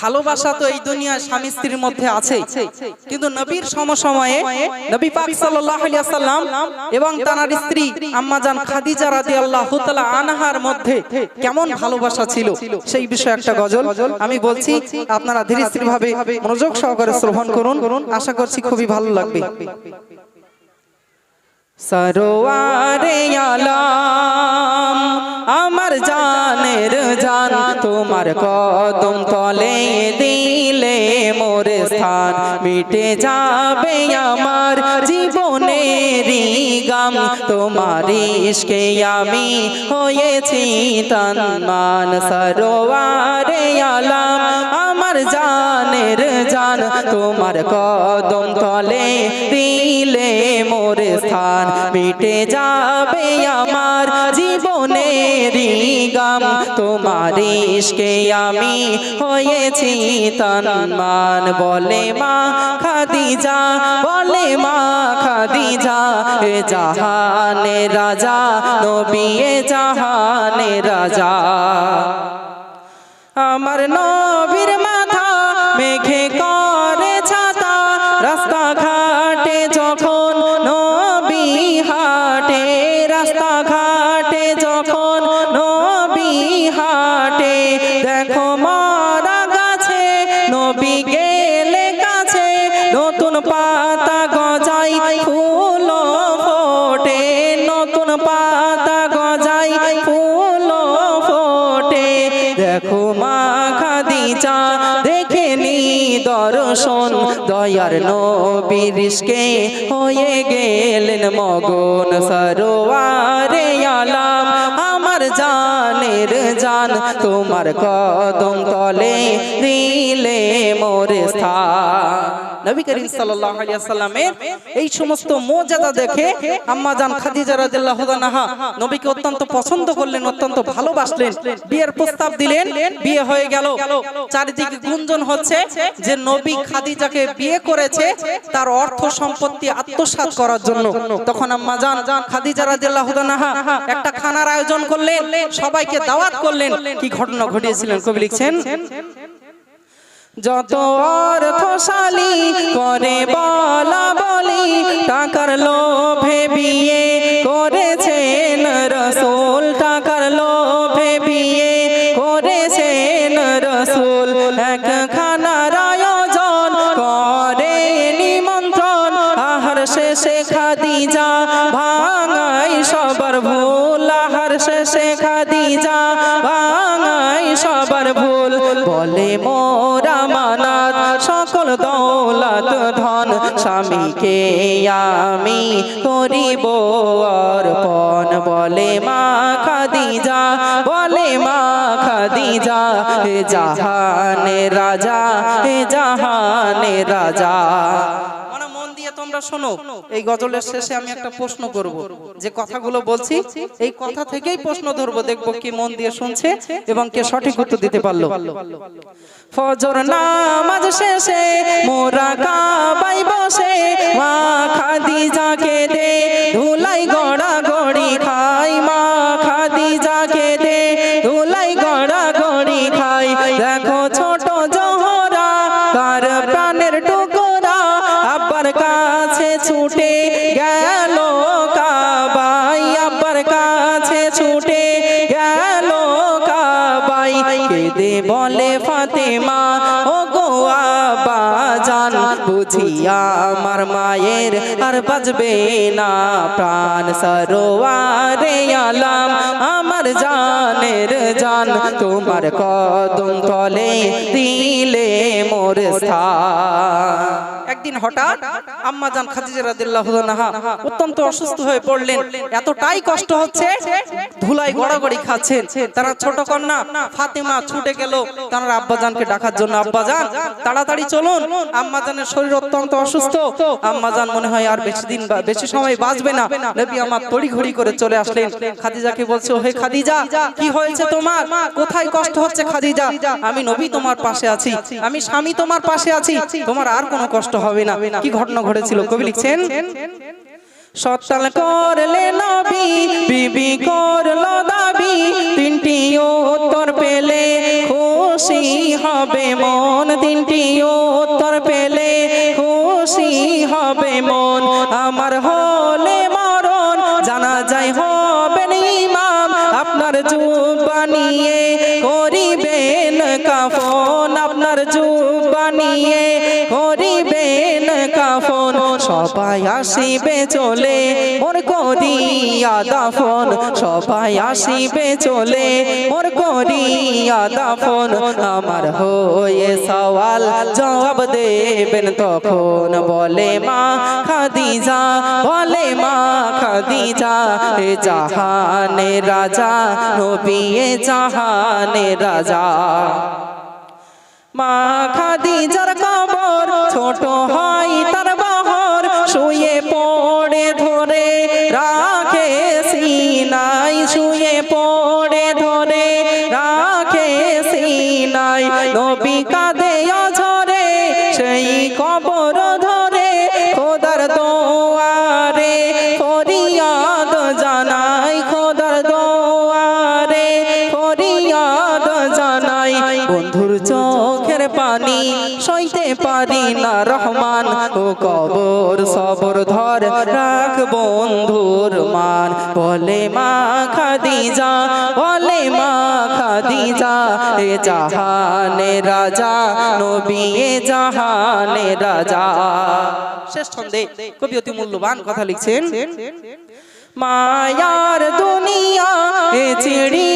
ভালোবাসা তো এই দুনিয়ায় স্বামী স্ত্রীর মধ্যে আছে। কিন্তু নবীর সমসময়ে নবী পাক সাল্লাল্লাহু আলাইহি সাল্লাম এবং তার স্ত্রী আম্মাজান খাদিজা রাদিয়াল্লাহু তাআলা আনহার মধ্যে কেমন ভালোবাসা ছিল, সেই বিষয়ে একটা গজল আমি বলছি, আপনারা ধীরে স্থির ভাবে মনোযোগ সহকারে শ্রবণ করুন, আশা করছি খুবই ভালো লাগবে। সরোয়ারে আলাম, আমার জানের জান। তোমার কদম তলে দিলে মোর স্থান মিটে যাবে আমার জীবনের গাম তোমার ইশকে আমি হয়েছি তন্মান সরোয়ারে আলাম, আমার জানের জান তোমার কদম তলে দিলে মোর স্থান। মিটে যাবে আমার জীবনেরই গাম তোমার ইশকে আমি হয়েছি তন্মান বলে মা খাদিজা, বলে মা খাদিজা, এ জাহানে রাজা, নবী এ জাহানে রাজা। আমার নবীর দয়ার নবীরিশকে হয়ে গেলেন মগন সরোয়ারে আলাম আমার জানের জান তোমার কদম তলে দিলে মোর স্থান নবী করিম সাল্লাল্লাহু এই সমস্ত মর্যাদা দেখে আম্মা জান খাদিজা রাদিয়াল্লাহু আনহা নবীকে অত্যন্ত পছন্দ করলেন, অত্যন্ত ভালোবাসলেন। বিয়ের প্রস্তাব দিলেন, বিয়ে হয়ে গেল। চারিদিকে গুঞ্জন হচ্ছে যে নবী খাদিজাকে বিয়ে করেছে তার অর্থ সম্পত্তি আত্মসাৎ করার জন্য। তখন আম্মা জান খাদিজা রাদিয়াল্লাহু আনহা একটা খানার আয়োজন করলেন, সবাইকে দাওয়াত করলেন। কি ঘটনা ঘটিয়েছিলেন কবি লিখছেন? যত অর্থশালী করে বলা বলি টাকার লোভে বিয়ে করেছেন রসুল। আমি করিব অর্পণ। বলে মা খাদিজা বলে মা খাদিজা জাহানে রাজা জাহানে রাজা। তোমরা শোনো, এই গজলের শেষে আমি একটা প্রশ্ন করব, যে কথাগুলো বলছি, এই কথা থেকেই প্রশ্ন ধরবো, দেখব কি মন দিয়ে শুনছে এবং কে সঠিক উত্তর দিতে পারল। ফজর নামাজ শেষে মোরা কাবাই বসে, মা খাদিজাকে দে ধুলাই গড়া গড়ি খাই ও গোয়া বাজান বুঝিয়া আমার মায়ের আর বাজবে না প্রাণ। সরোয়ারে আলাম, আমার জানের জান, তোমার কদম তলে দিলে মোর স্থান। একদিন হঠাৎ আম্মা জান খাদিজা রাদিয়াল্লাহু আনহা অত্যন্ত অসুস্থ হয়ে পড়লেন। এতটাই কষ্ট হচ্ছে ধুলাই গড়াগড়ি খাচ্ছেন। তারা ছোট কন্যা, ফাতেমা ছুটে গেল। তার আব্বাজানকে ডাকার জন্য আব্বাজান তাড়াতাড়ি চলুন। আম্মাজানের শরীর অত্যন্ত অসুস্থ। আম্মাজান মনে হয় আর বেশি দিন বেশি সময় বাঁচবে না। নবী আমার তড়ি ঘড়ি করে চলে আসলেন। খাদিজাকে বলছে হে খাদিজা, কি হয়েছে তোমার? কোথায় কষ্ট হচ্ছে খাদিজা? আমি নবী তোমার পাশে আছি। আমি স্বামী তোমার পাশে আছি। তোমার আর কোনো কষ্ট হবে না। কি ঘটনা ঘটেছিল? কবি লিখছেন সত্তাল করলে নবী, বিবি করল দাবি, তিনটি উত্তর পেলে খুশ হবে মন, তিনটি উত্তর পেলে খুশি হবে মন। আমার হলে মরণ জানা যায় হবেন ইমাম, আপনার জুব্বা নিয়ে করিবেন কাফন, আপনার জুব্বা নিয়ে সবাই আসিবে চলে, মোর করিয়া দাফন। সবাই আসিবে চলে, মোর করিয়া দাফন। আমার হয়ে সওয়াল জবাব দেবেন তখন বলে মা খাদিজা, বলে মা খাদিজা, এ জাহানে রাজা, নবী এ জাহানে রাজা। মা খাদিজার কবর ছোট হয়, তার শুয়ে পড়ে ধরে রাখে সিনাই শুয়ে পড়ে ধরে রাখে সিনাই। নবী কাঁদে রহমান ও কবর, সবর ধর রাখ বন্ধুর মান। বলে মা খাদিজা, বলে মা খাদিজা, এ জাহানে রাজা, নবী জাহানে রাজা। শেষ ছন্দে কবি অতি মূল্যবান কথা লিখছেন, মায়ার দুনিয়া, এ চিড়িয়া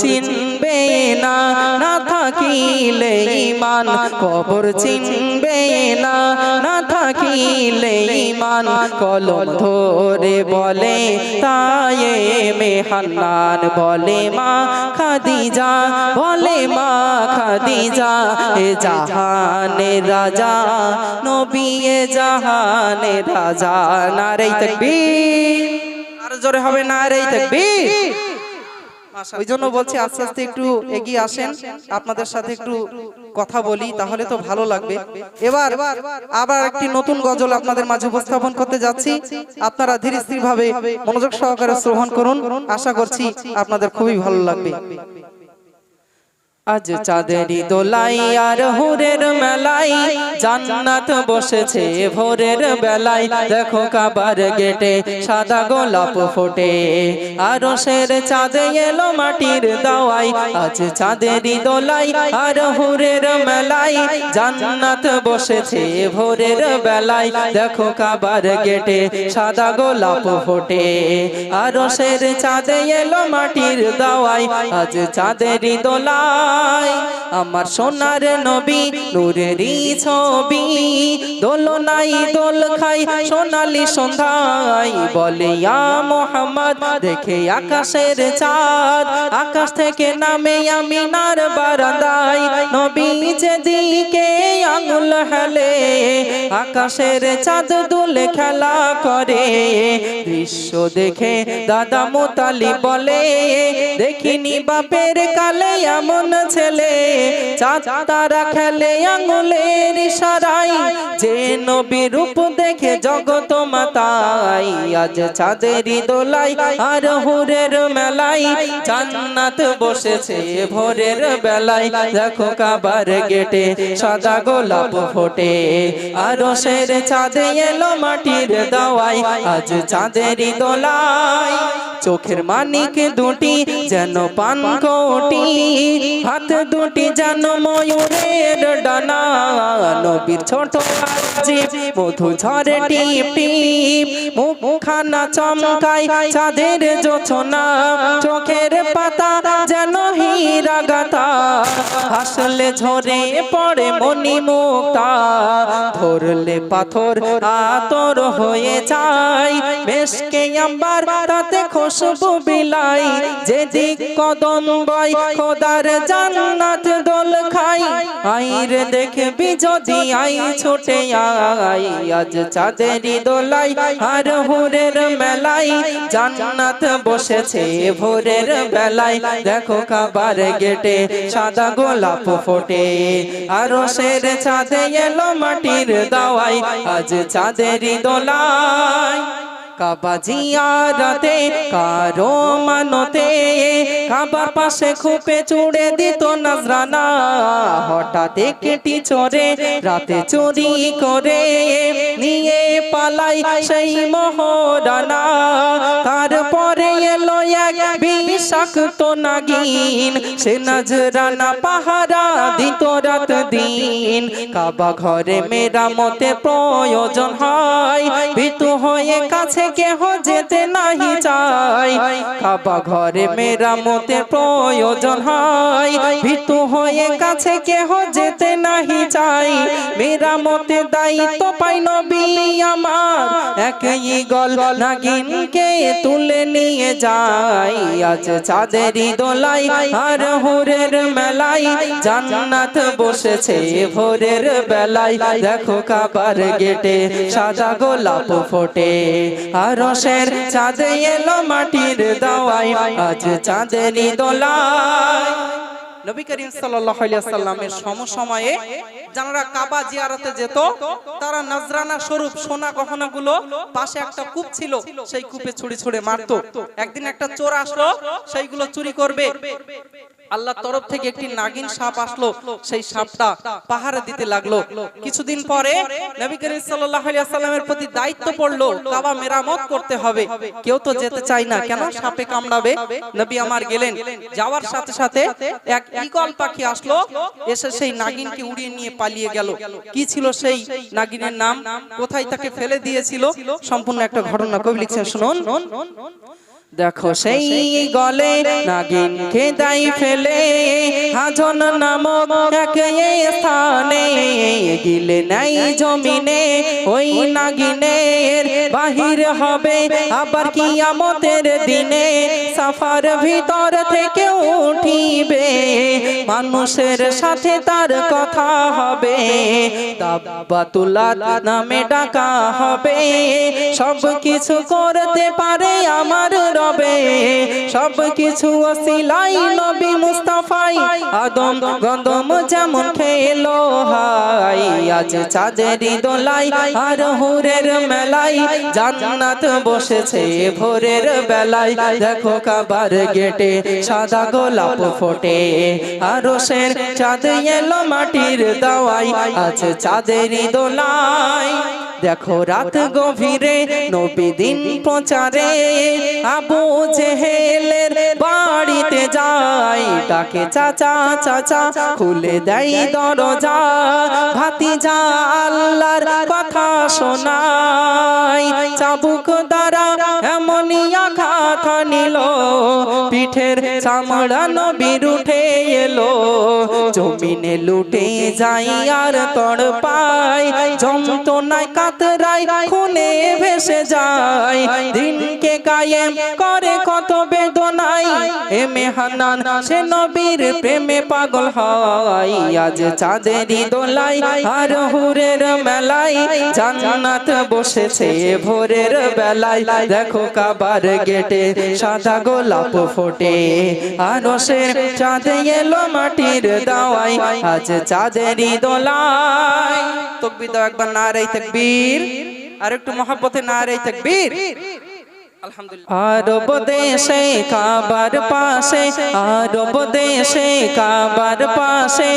চিনবে না না থাকিলে ইমান কবর চিনবে না না থাকিলে ইমান কলম ধরে বলে তায়ে মেহান্নান। বলে মা খাদিজা, বলে মা খাদিজা, এ জাহানে রাজা, নবী এ জাহানে রাজা। নারে তকবীর আর জোরে হবে নারে তকবীর ওই জন্য বলছি আস্তে আস্তে একটু এগিয়ে আসেন। আপনাদের সাথে একটু কথা বলি তাহলে তো ভালো লাগবে। এবার আবার একটি নতুন গজল আপনাদের মাঝে উপস্থাপন করতে যাচ্ছি। আপনারা ধীরে স্থির ভাবে মনোযোগ সহকারে শ্রবণ করুন। আশা করছি আপনাদের খুবই ভালো লাগবে। আজ চাঁদেরি দোলাই আর হুরের মেলাই। জান্নাত বসেছে ভোরের বেলায়। দেখো কাবার গেটে সাদা গোলাপ ফোটে। আর সের চাঁদে এলো মাটির দাওয়াই। আজ চাঁদেরি দোলাই আর হুরের মেলাই। জান্নাত বসেছে ভোরের বেলায়। দেখো কাবার গেটে সাদা গোলাপ ফোটে। আর সের চাঁদে এলো মাটির দাওয়াই। আজ চাঁদেরি দোলাই। আমার সোনার নবী, নূরেরই ছবি। দোলনাই দোল খাই, সোনালি সন্ধ্যায় বলে মোহাম্মদ, দেখে আকাশের চাঁদ। আকাশ থেকে নামে আমি নার বারান্দায়। নবী যেদিকে আঙুল হেলে আকাশের চাঁদ দুলে খেলা করে। দৃশ্য দেখে দাদা মোতালি বলে, দেখিনি বাপের কালে এমন ছেলে। চাঁদ, তারা খেলে আঙুলের সারাই যে নবী রূপ দেখে জগত মাতাই আজ চাঁদেরই দোলাই আর হুরের মেলাই জান্নাত বসেছে ভোরের বেলায়। দেখো কাবার গেটে সাদা গোলাপ ফোটে। আর সের চাঁদে এলো মাটির দাওয়াই। আজ চাঁদেরই দোলাই চোখের মানিক দুটি যেন পান কোটি। হাত দুটি যেন ময়ূরের ডানা। নবীর ছোট জীব মধু ঝরে টিপ টিপ মুখানা চমকায় চাঁদের জোছনা, চোখের পাতা যেন হীরা গাতা হাসলে ঝরে পড়ে মনি মুক্তা ধরলে পাথর আতর হয়ে যায়। বেশকে আম্বার তাতে খুশবু বিলাই যেদিক কদম বয় খোদার জান্নাত দোল খাই আইরে দেখবি যদি আই ছোটে আই আজ চাঁদেরি দোলাই, আর ভোরের মেলাই। জান্নাত বসেছে ভোরের বেলায়। দেখো কাবার গেটে সাদা গোলাপ ফোটে। আর সের চাঁদে এলো মাটির দাওয়াই। আজ চাঁদেরি দোলাই। কাবা জিয়ারতে কারও মানতে কাবার পাশে খুপে চুড়ে দিত নজরানা। হঠাৎ কেটি চোরে রাতে চুরি করে নিয়ে পালাই সেই মহরানা। তারপরে এলো এক বিষাক্ত নাগিন, সে নজরানা পাহারা দিত রাত দিন। কাবা ঘরে মেরামতে প্রয়োজন হয়, ভীতু হয়ে কাছে কেহ যেতে নাহি চাই কাবা ঘরে মেরামতে প্রয়োজন হয়। ভীতু হয়ে কাছে কেহ যেতে নাহি চাই মেরামতে দায়িত্ব পাই নবী আমার। একই গল নাগিনকে তুলে নিয়ে যাই আজ চাঁদেরই দোলাই আর হুরের মেলাই জান্নাত বসেছে ভোরের বেলায়। দেখো কাবার গেটে সাদা গোলাপ ফোটে। আর রসের চাঁদ এলো মাটির দাওয়াই আজ চাঁদেরই দোলাই নবী করিম সাল্লামের সমসময়ে যারা কাবা জিয়ারতে যেত, তারা নজরানা স্বরূপ সোনা গহনাগুলো পাশে একটা কূপ ছিল, সেই কূপে ছুড়ে ছুড়ে মারতো। একদিন একটা চোর আসলো, সেইগুলো চুরি করবে। আল্লাহর তরফ থেকে একটি নাগিন সাপ আসলো, সেই সাপটা পাহারা দিতে লাগল। কিছুদিন পরে নবী করিম সাল্লাল্লাহু আলাইহি সাল্লামের প্রতি দায়িত্ব পড়ল, কাবা মেরামত করতে হবে। কেউ তো যেতে চায় না, কেন সাপে কামড়াবে? নবী আমার গেলেন। যাওয়ার সাথে সাথে এক ঈগল পাখি আসলো, এসে সেই নাগিনকে উড়িয়ে নিয়ে পালিয়ে গেল। কি ছিল সেই নাগিনের নাম? কোথায় তাকে ফেলে দিয়েছিল? সম্পূর্ণ একটা ঘটনা। কবি লিখছেন, শুনুন। দেখো সেই গলে নাগিন খেদাই ফেলে হাজন নামক এক স্থানে গিলে নাই জমিনে ওই নাগিনের বাহির হবে আবার কিয়ামতের দিনে সাফার ভিতর থেকে উঠিবে মানুষের সাথে তার কথা হবে দাব্বাতুল্লাহ নামে ডাকা হবে সব কিছু করতে পারে আমার রবে সব কিছু ওসিলাই নবী মুস্তাফাই। আদম গদম যেমন খেলো হাই, আজ চাঁদেরই দোলাই আর হুরের মেলাই জান্নাত বসেছে ভোরের বেলায়। দেখো কাবার গেটে সাদা গোলাপ ফোটে আর সের চাঁদ এলো মাটির দাওয়াই আজ চাঁদেরই দোলাই দেখো রাত গভীরে নবী দিন প্রচারে আবু জেহেলের বাড়িতে যাই। ডাকে চাচা চাচা, খুলে দেয় দরজা। ভাতিজা আল্লাহর কথা শোনাই চাবুক দ্বারা এমনই আঘাত নিল পিঠের চামড়া নবীর উঠে এলো। জমিনে লুটে যাই আর তড় পাই যন্ত্রণায় কাতরাই খুনে ভেসে যায়। দিনকে কায়েম করে কত বেদনাই। এ মেহানান, সে নবীর প্রেমে পাগল হয়। আজ চাঁদেরই দোলাই আর হুরের মেলাই জান্নাত বসেছে ভোরের বেলায়। দেখো কাবার গেটে সাদা গোলাপ ফোটে। আর সে চাঁদ এলো মাটির দাওয়াই আজ চাঁদেরই দোলাই তকবি দাও একবার নারাই তাকবীর আর একটু মহাব্বতে নারাই তাকবীর। আরব দেশে কাবার পাশে, আরব দেশে কাবার পাশে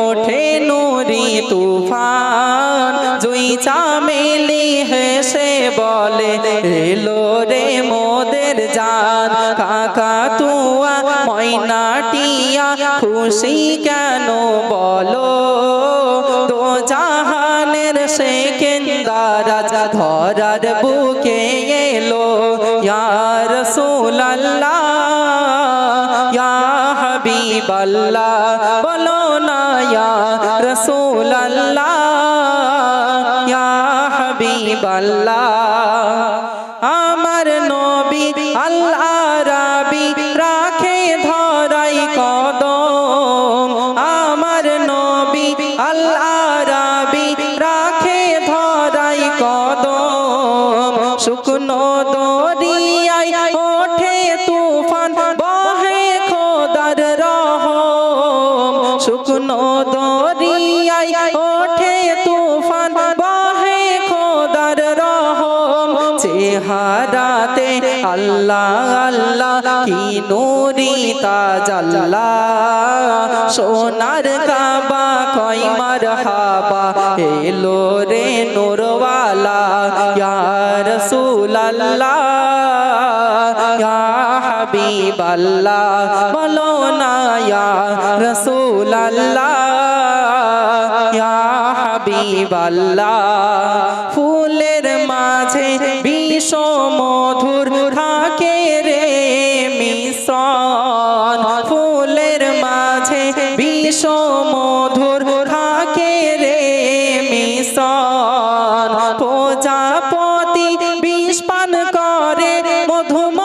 ওঠে নুরি তুফান। জুই চামেলি হেসে বলে, এলো রে মোদের জান। কাকা তুয়া ময়নাটিয়া খুশি কেন বলো? কেন্দারাজ ধরার বুকে এলো ইয়ার রাসূলুল্লাহ ইয়া হাবিবাল্লাহ বলো না ইয়া রাসূলুল্লাহ ইয়া হাবিবাল্লাহ। নুরি তাজাল্লা সোনার কাবা, কয় মারহাবা, এলো রে নূরওয়ালা, ইয়া রাসূলুল্লাহ, ইয়া হাবিবাল্লাহ, বলো না ইয়া রাসূলুল্লাহ, ইয়া হাবিবাল্লাহ। মধুমৌমাছিরা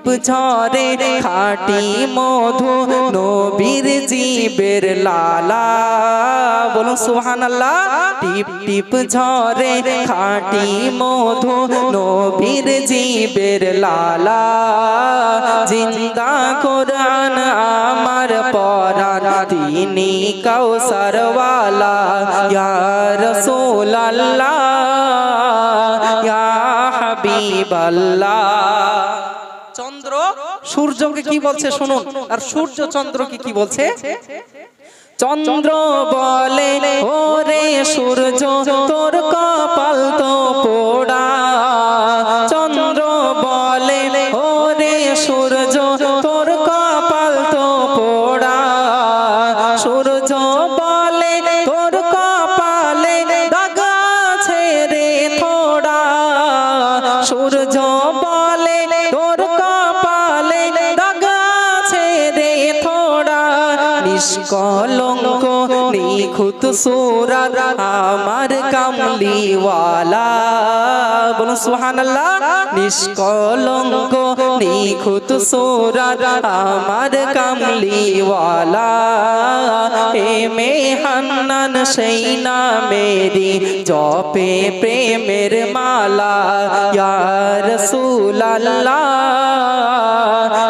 টিপ ঝরে খাটি মধু নবীর জীবের লালা। বলুন সুহান আল্লাহ টিপ টিপ ঝরে খাটি মধু নবীর জীবের লালা। জিন্দা কোরআন আমার পরাণ তিনি কৌসরওয়ালা ইয়া রসুল আল্লাহ ইয়া হাবিব আল্লাহ চন্দ্র? সূর্যকে কি বলছে শুনুন। আর সূর্য চন্দ্রকে কি বলছে? চন্দ্র বলে, ওরে সূর্য, তোর কপাল তো নিখুত সুরাত আমার কামলিওয়ালা। বলুন, সুবহানাল্লাহ, নিষ্কলঙ্ক। নিখুত সুরাত আমার কামলিওয়ালা। এ মে হান্নান সেই না মেরি জপে প্রেমের মালা। ইয়া রাসূলুল্লাহ,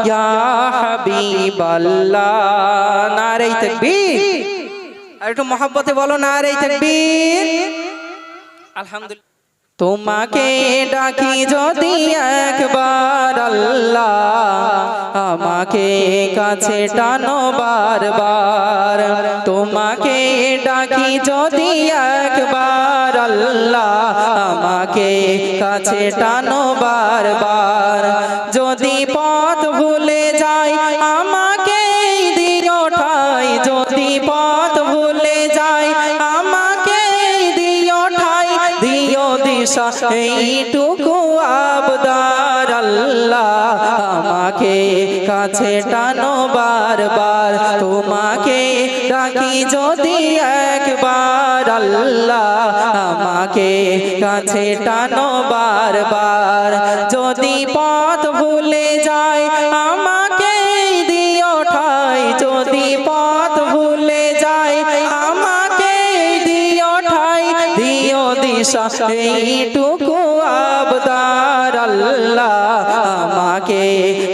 ইয়া হাবিবাল্লাহ। নারে তাকবীর। একটু মহব্বতে বলো নারে তাকবীর। আলহামদুলিল্লাহ। তোমাকে ডাকি যদি একবার আল্লাহ আমাকে কাছে টানো বারবার। তোমাকে ডাকি যদি একবার আল্লাহ আমাকে কাছে টানো বারবার। এইটুকু আবদার আল্লাহ আমাকে কাছে টানো বারবার। তোমাকে ডাকি যদি একবার আল্লাহ আমাকে কাছে টানো বারবার। যদি পথ ভুলে দিশা এইটুকু আবদার আল্লাহ আমাকে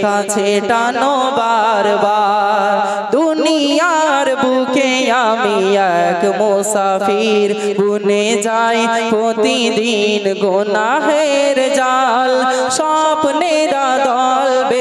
কাছে টানো বারবার। দুনিয়ার বুকে আমি এক মুসাফির বুনে যাই প্রতিদিন গোনাহের জাল। স্বপ্নেরা দল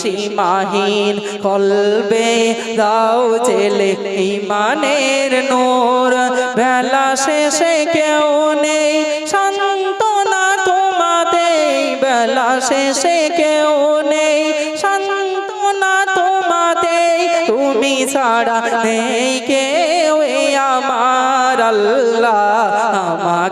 সীমাহীন কলবে দাও জেলে ইমানের নূর। বেলা শেষে কেউ নেই শান্তনা তোমাতে বেলা শেষে কেউ নেই শান্তনা তোমাতে তুমি ছাড়া নেই কেউ আমার আল্লাহ।